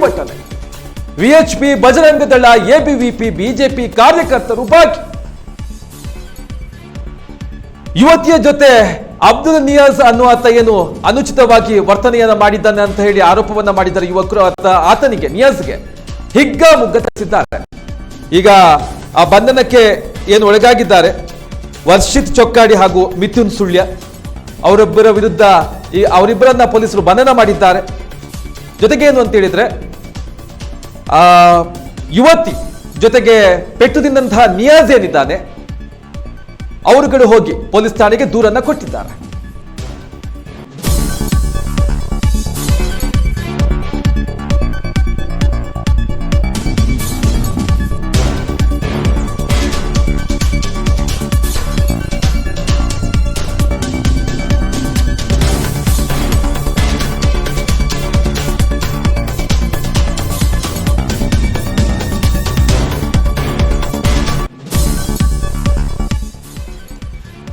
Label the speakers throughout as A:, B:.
A: ಪ್ರತಿಭಟನೆ VHP Bajrang Dal ABVP BJP ಕಾರ್ಯಕರ್ತರು ಭಾಗಿ. ಯುವತಿಯ ಜೊತೆ ಅಬ್ದುಲ್ ನಿಯಾಜ್ ಅನ್ನುವಾತ ಏನು ಅನುಚಿತವಾಗಿ ವರ್ತನೆಯನ್ನ ಮಾಡಿದ್ದಾನೆ ಅಂತ ಹೇಳಿ ಆರೋಪವನ್ನ ಮಾಡಿದ್ದಾರೆ ಯುವಕರು. ಆತ, ಆತನಿಗೆ, ನಿಯಾಜ್ಗೆ ಹಿಗ್ಗ ಮುಗ್ಗ ಈಗ ಆ ಬಂಧನಕ್ಕೆ ಏನು ಒಳಗಾಗಿದ್ದಾರೆ? ವರ್ಷಿತ್ ಚೊಕ್ಕಾಡಿ ಹಾಗೂ ಮಿಥುನ್ ಸುಳ್ಯ ಅವರೊಬ್ಬರ ವಿರುದ್ಧ ಈ ಅವರಿಬ್ಬರನ್ನ ಪೊಲೀಸರು ಬಂಧನ ಮಾಡಿದ್ದಾರೆ. ಜೊತೆಗೆ ಏನು ಅಂತ ಹೇಳಿದ್ರೆ ಯುವತಿ ಜೊತೆಗೆ ಪೆಟ್ಟು ತಿಂದಂತಹ ನಿಯಾಜ್ ಏನಿದ್ದಾನೆ ಅವರುಗಳು ಹೋಗಿ ಪೊಲೀಸ್ ಠಾಣೆಗೆ ದೂರನ್ನ ಕೊಟ್ಟಿದ್ದಾರೆ.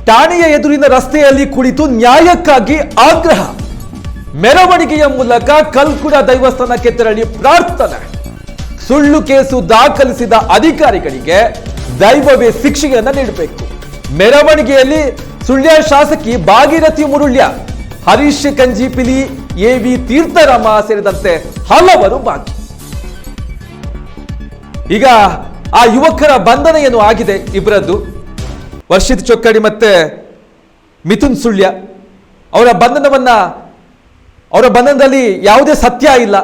A: ಠಾಣೆಯ ಎದುರಿನ ರಸ್ತೆಯಲ್ಲಿ ಕುಳಿತು ನ್ಯಾಯಕ್ಕಾಗಿ ಆಗ್ರಹ. ಮೆರವಣಿಗೆಯ ಮೂಲಕ ಕಲ್ಕುಡ ದೈವಸ್ಥಾನಕ್ಕೆ ತೆರಳಿ ಪ್ರಾರ್ಥನೆ. ಸುಳ್ಳು ಕೇಸು ದಾಖಲಿಸಿದ ಅಧಿಕಾರಿಗಳಿಗೆ ದೈವವೇ ಶಿಕ್ಷೆಯನ್ನ ನೀಡಬೇಕು. ಮೆರವಣಿಗೆಯಲ್ಲಿ ಸುಳ್ಯ ಶಾಸಕಿ ಭಾಗೀರಥಿ ಮುರುಳ್ಯ, ಹರೀಶ್ ಕಂಜಿಪಿಲಿ ಎ ವಿ ತೀರ್ಥರಾಮ ಸೇರಿದಂತೆ ಹಲವರು ಭಾಗಿ ಈಗ ಆ ಯುವಕರ ಬಂಧನ ಏನು ಆಗಿದೆ? ಇಬ್ಬರದ್ದು ವರ್ಷಿತ್ ಚೊಕ್ಕಡಿ ಮತ್ತೆ ಮಿಥುನ್ ಸುಳ್ಯ. ಅವರ ಬಂಧನವನ್ನ, ಅವರ ಬಂಧನದಲ್ಲಿ ಯಾವುದೇ ಸತ್ಯ ಇಲ್ಲ.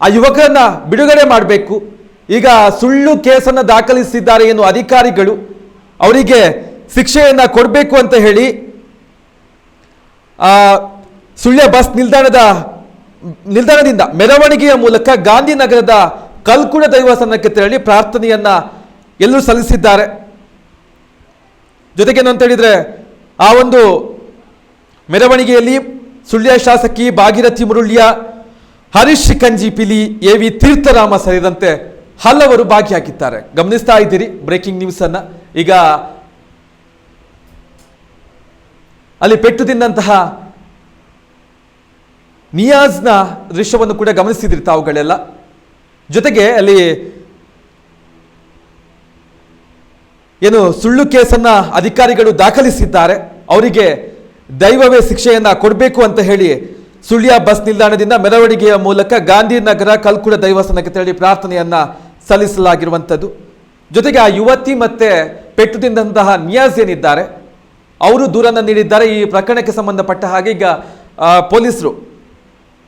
A: ಆ ಯುವಕರನ್ನು ಬಿಡುಗಡೆ ಮಾಡಬೇಕು. ಈಗ ಸುಳ್ಳು ಕೇಸನ್ನು ದಾಖಲಿಸಿದ್ದಾರೆ ಎನ್ನುವ ಅಧಿಕಾರಿಗಳು ಅವರಿಗೆ ಶಿಕ್ಷೆಯನ್ನ ಕೊಡಬೇಕು ಅಂತ ಹೇಳಿ ಸುಳ್ಯ ಬಸ್ ನಿಲ್ದಾಣದ, ನಿಲ್ದಾಣದಿಂದ ಮೆರವಣಿಗೆಯ ಮೂಲಕ ಗಾಂಧಿನಗರದ ಕಲ್ಕುಡ ದೈವಸ್ಥಾನಕ್ಕೆ ತೆರಳಿ ಪ್ರಾರ್ಥನೆಯನ್ನ ಎಲ್ಲರೂ ಸಲ್ಲಿಸಿದ್ದಾರೆ. ಜೊತೆಗೆ ಏನು ಅಂತ ಹೇಳಿದ್ರೆ ಆ ಒಂದು ಮೆರವಣಿಗೆಯಲ್ಲಿ ಸುಳ್ಯ ಶಾಸಕಿ ಭಾಗೀರಥಿ ಮುರುಳ್ಯ ಹರೀಶ್ ಕಂಜಿಪಿಲಿ ಎ ವಿ ತೀರ್ಥರಾಮ ಸೇರಿದಂತೆ ಹಲವರು ಭಾಗಿಯಾಗಿದ್ದಾರೆ. ಗಮನಿಸ್ತಾ ಇದ್ದೀರಿ, ಬ್ರೇಕಿಂಗ್ ನ್ಯೂಸ್ ಅನ್ನ ಈಗ ಅಲ್ಲಿ ಪೆಟ್ಟು ತಿಂದಂತಹ ನಿಯಾಜ್ನ ದೃಶ್ಯವನ್ನು ಕೂಡ ಗಮನಿಸಿದ್ರಿ ತಾವುಗಳೆಲ್ಲ. ಜೊತೆಗೆ ಅಲ್ಲಿ ಏನು ಸುಳ್ಳು ಕೇಸನ್ನು ಅಧಿಕಾರಿಗಳು ದಾಖಲಿಸಿದ್ದಾರೆ. ಅವರಿಗೆ ದೈವವೇ ಶಿಕ್ಷೆಯನ್ನು ಕೊಡಬೇಕು ಅಂತ ಹೇಳಿ ಸುಳ್ಯ ಬಸ್ ನಿಲ್ದಾಣದಿಂದ ಮೆರವಣಿಗೆಯ ಮೂಲಕ ಗಾಂಧಿನಗರ ಕಲ್ಕುಳ ದೈವಸ್ಥಾನಕ್ಕೆ ತೆರಳಿ ಪ್ರಾರ್ಥನೆಯನ್ನು ಸಲ್ಲಿಸಲಾಗಿರುವಂಥದ್ದು. ಜೊತೆಗೆ ಆ ಯುವತಿ ಮತ್ತೆ ಪೆಟ್ಟು ತಿಂದಂತಹ ಏನಿದ್ದಾರೆ, ಅವರು ದೂರನ್ನು ನೀಡಿದ್ದಾರೆ. ಈ ಪ್ರಕರಣಕ್ಕೆ ಸಂಬಂಧಪಟ್ಟ ಹಾಗೆ ಈಗ ಪೊಲೀಸರು,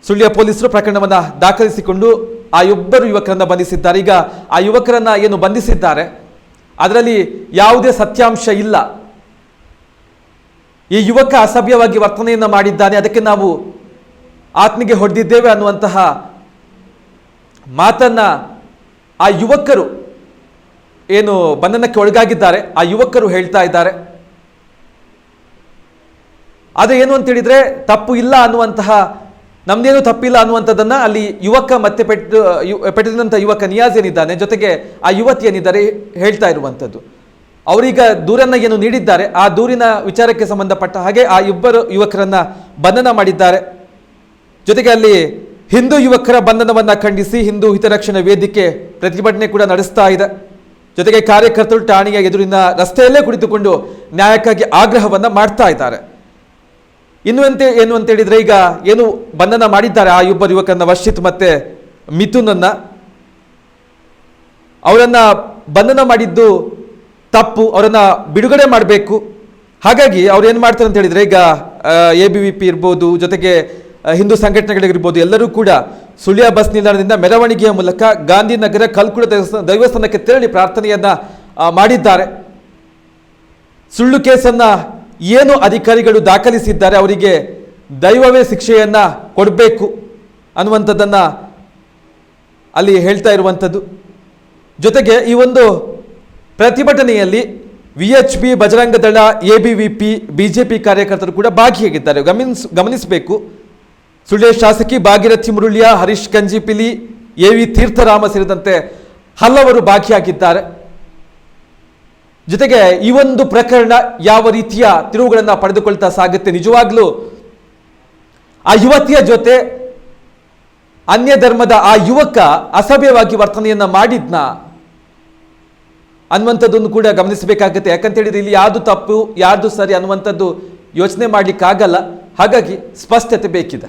A: ಸುಳ್ಯ ಪೊಲೀಸರು ಪ್ರಕರಣವನ್ನು ದಾಖಲಿಸಿಕೊಂಡು ಆ ಇಬ್ಬರು ಯುವಕರನ್ನು ಬಂಧಿಸಿದ್ದಾರೆ. ಈಗ ಆ ಯುವಕರನ್ನು ಏನು ಬಂಧಿಸಿದ್ದಾರೆ ಅದರಲ್ಲಿ ಯಾವುದೇ ಸತ್ಯಾಂಶ ಇಲ್ಲ. ಈ ಯುವಕ ಅಸಭ್ಯವಾಗಿ ವರ್ತನೆಯನ್ನು ಮಾಡಿದ್ದಾನೆ, ಅದಕ್ಕೆ ನಾವು ಆತ್ಮಿಗೆ ಹೊಡೆದಿದ್ದೇವೆ ಅನ್ನುವಂತಹ ಮಾತನ್ನ ಆ ಯುವಕರು ಏನು ಬಂಧನಕ್ಕೆ ಒಳಗಾಗಿದ್ದಾರೆ, ಆ ಯುವಕರು ಹೇಳ್ತಾ ಇದ್ದಾರೆ. ಆದರೆ ಏನು ಅಂತೇಳಿದರೆ ತಪ್ಪು ಇಲ್ಲ ಅನ್ನುವಂತಹ ನಮ್ದೇನು ತಪ್ಪಿಲ್ಲ ಅನ್ನುವಂಥದ್ದನ್ನ ಅಲ್ಲಿ ಯುವಕ ಮತ್ತೆ ಪೆಟ್ಟು ಪೆಟ್ಟಿದಂಥ ಯುವಕ ನಿಯಾಜ್ ಏನಿದ್ದಾನೆ, ಜೊತೆಗೆ ಆ ಯುವತಿ ಏನಿದ್ದಾರೆ ಹೇಳ್ತಾ ಇರುವಂಥದ್ದು. ಅವರೀಗ ದೂರನ್ನ ಏನು ನೀಡಿದ್ದಾರೆ, ಆ ದೂರಿನ ವಿಚಾರಕ್ಕೆ ಸಂಬಂಧಪಟ್ಟ ಹಾಗೆ ಆ ಇಬ್ಬರು ಯುವಕರನ್ನ ಬಂಧನ ಮಾಡಿದ್ದಾರೆ. ಜೊತೆಗೆ ಅಲ್ಲಿ ಹಿಂದೂ ಯುವಕರ ಬಂಧನವನ್ನ ಖಂಡಿಸಿ ಹಿಂದೂ ಹಿತರಕ್ಷಣಾ ವೇದಿಕೆ ಪ್ರತಿಭಟನೆ ಕೂಡ ನಡೆಸ್ತಾ ಇದೆ. ಜೊತೆಗೆ ಕಾರ್ಯಕರ್ತರು ಠಾಣೆಯ ಎದುರಿನ ರಸ್ತೆಯಲ್ಲೇ ಕುಳಿತುಕೊಂಡು ನ್ಯಾಯಕ್ಕಾಗಿ ಆಗ್ರಹವನ್ನ ಮಾಡ್ತಾ ಇದ್ದಾರೆ. ಇನ್ನು ಅಂತ ಏನು ಅಂತ ಹೇಳಿದ್ರೆ ಈಗ ಏನು ಬಂಧನ ಮಾಡಿದ್ದಾರೆ ಆ ಇಬ್ಬರು ಯುವಕನ ವರ್ಷಿತ್ ಮತ್ತೆ ಮಿಥುನನ್ನು. ಅವರನ್ನು ಬಂಧನ ಮಾಡಿದ್ದು ತಪ್ಪು, ಅವರನ್ನು ಬಿಡುಗಡೆ ಮಾಡಬೇಕು. ಹಾಗಾಗಿ ಅವ್ರು ಏನು ಮಾಡ್ತಾರೆ ಅಂತ ಹೇಳಿದ್ರೆ ಈಗ ಎ ಬಿ ವಿ ಪಿ ಇರ್ಬೋದು, ಜೊತೆಗೆ ಹಿಂದೂ ಸಂಘಟನೆಗಳಿಗಿರ್ಬೋದು, ಎಲ್ಲರೂ ಕೂಡ ಸುಳ್ಯ ಬಸ್ ನಿಲ್ದಾಣದಿಂದ ಮೆರವಣಿಗೆಯ ಮೂಲಕ ಗಾಂಧಿನಗರ ಕಲ್ಕುಳ ದೇವಸ್ಥಾನ ದೈವಸ್ಥಾನಕ್ಕೆ ತೆರಳಿ ಪ್ರಾರ್ಥನೆಯನ್ನ ಮಾಡಿದ್ದಾರೆ. ಸುಳ್ಳು ಕೇಸನ್ನ ಏನು ಅಧಿಕಾರಿಗಳು ದಾಖಲಿಸಿದ್ದಾರೆ ಅವರಿಗೆ ದೈವವೇ ಶಿಕ್ಷೆಯನ್ನು ಕೊಡಬೇಕು ಅನ್ನುವಂಥದ್ದನ್ನು ಅಲ್ಲಿ ಹೇಳ್ತಾ ಇರುವಂಥದ್ದು. ಜೊತೆಗೆ ಈ ಒಂದು ಪ್ರತಿಭಟನೆಯಲ್ಲಿ V H P Bajrang Dal, A B V P, B J P ಕಾರ್ಯಕರ್ತರು ಕೂಡ ಭಾಗಿಯಾಗಿದ್ದಾರೆ. ಗಮನಿಸ್, ಗಮನಿಸಬೇಕು. ಸುಳ್ಯ ಶಾಸಕಿ ಭಾಗೀರಥಿ ಮುರುಳಿಯ, ಹರೀಶ್ ಕಂಜಿಪಿಲಿ ಎ ವಿ ತೀರ್ಥರಾಮ ಸೇರಿದಂತೆ ಹಲವರು ಭಾಗಿಯಾಗಿದ್ದಾರೆ. ಜೊತೆಗೆ ಈ ಒಂದು ಪ್ರಕರಣ ಯಾವ ರೀತಿಯ ತಿರುವುಗಳನ್ನು ಪಡೆದುಕೊಳ್ತಾ ಸಾಗುತ್ತೆ ನಿಜವಾಗ್ಲೂ ಆ ಯುವತಿಯ ಜೊತೆ ಅನ್ಯ ಧರ್ಮದ ಆ ಯುವಕ ಅಸಭ್ಯವಾಗಿ ವರ್ತನೆಯನ್ನ ಮಾಡಿದ್ನ ಅನ್ನುವಂಥದ್ದನ್ನು ಕೂಡ ಗಮನಿಸಬೇಕಾಗುತ್ತೆ. ಯಾಕಂತ ಹೇಳಿದ್ರೆ ಇಲ್ಲಿ ಯಾವುದು ತಪ್ಪು, ಯಾರ್ದು ಸರಿ ಅನ್ನುವಂಥದ್ದು ಯೋಚನೆ ಮಾಡಲಿಕ್ಕಾಗಲ್ಲ. ಹಾಗಾಗಿ ಸ್ಪಷ್ಟತೆ ಬೇಕಿದೆ.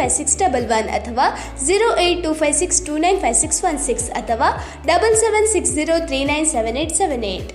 B: five six double one ಅಥವಾ zero eight two five six two nine five six one six ಅಥವಾ double seven six zero three nine seven eight seven eight